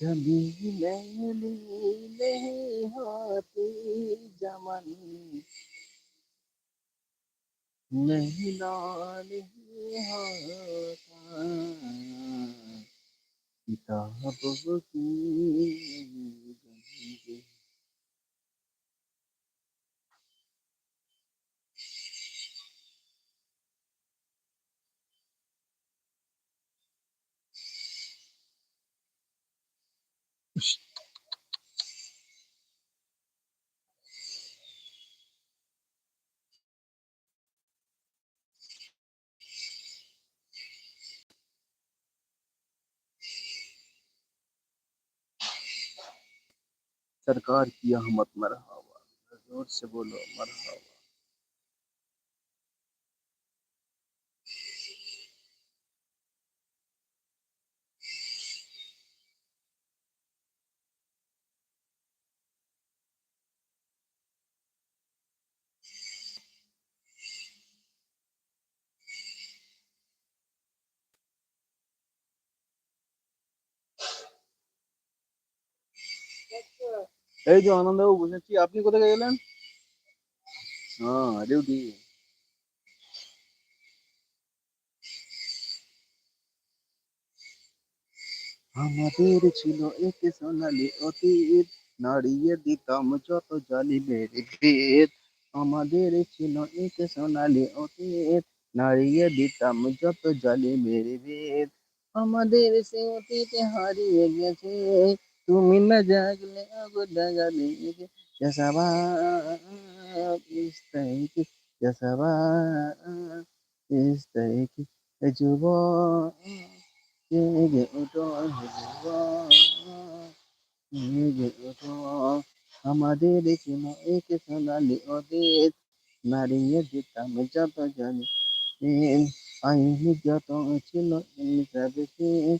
कभी मैंने नहीं होती जवानी महिला नहीं होता किताबों की सरकार की अहमद मरहबा ज़ोर से बोलो मरहबा এই যে আনন্দবাবু বসেছি আপনি কোথায় গেলেন? হ্যাঁ ডিউটি। আমাদের ছিল এক সোনালি অতীত, নাড়িয়ে দিতাম যত জালি মেরে ভেদ। আমাদের ছিল এক সোনালি অতীত, নাড়িয়ে দিতাম যত জালি মেরে ভেদ। আমাদের সে অতীত হারিয়ে গেছে तुम्ही न जागले अगोदर Yasabat isteği, yasabat isteği, ecuba yege utor hizba yege utor hamadir ikine iki sanali odit nariye ditam jato jani ayni jato chilo imizabisin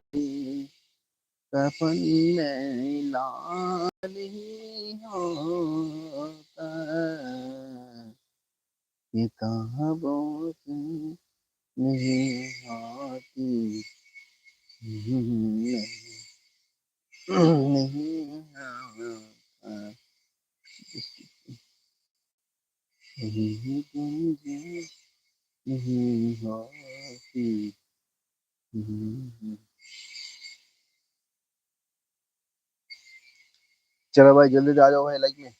कफन में लाल ही होता किताबों से नहीं होती नहीं नहीं होता यही गुंजे नहीं होती चलो भाई, जल्दी आ जाओ भाई लाइक में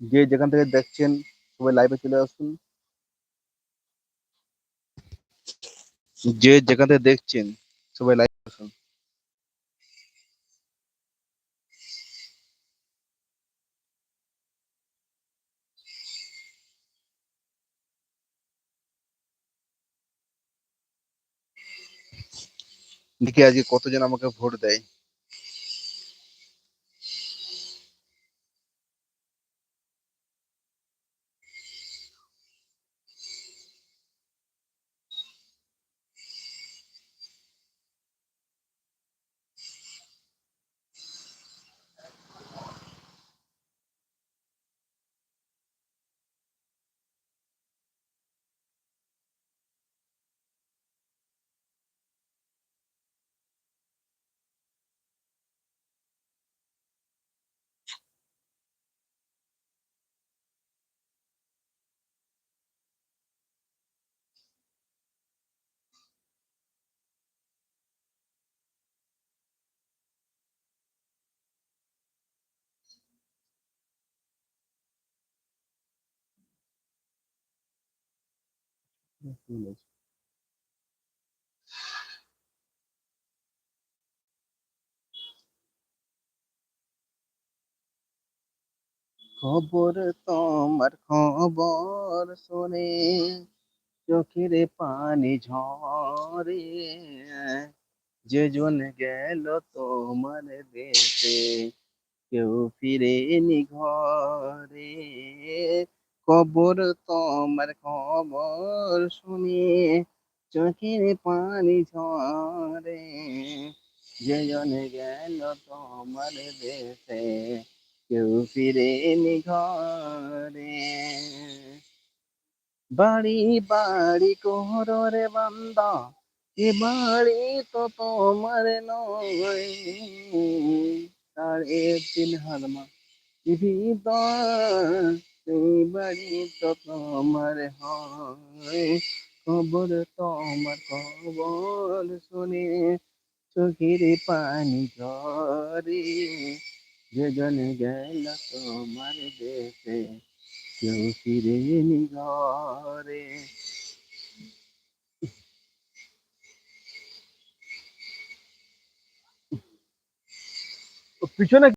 जे जखन तक देखें सब लाइव चले आसु जे जखन तक देखें सब लाइव आसु देखिए आज कत जन भोट दे। খবর তোমার খবর শুনে চোখের পানি ঝরে। যে জন গেল তোমার দেশে, কেউ ফিরেনি ঘরে। কবর তোমার খবর শুনে চোখের পানি ঝরে। যে জন গেল তোমার দেশে, কেউ ফিরেনি ঘরে। বাড়ি বাড়ি কোহরে বান্দা এ বাড়ি তো তোমার নয়। সাড়ে তিন হাত মা ভিতর সেই বাড়ি তোমার হয়। খবর তোমার খবর শুনে চোখের পানি ঝরে। যেজন গেল তোমার দেশে, কেউ ফিরে ঘরে। পিছনে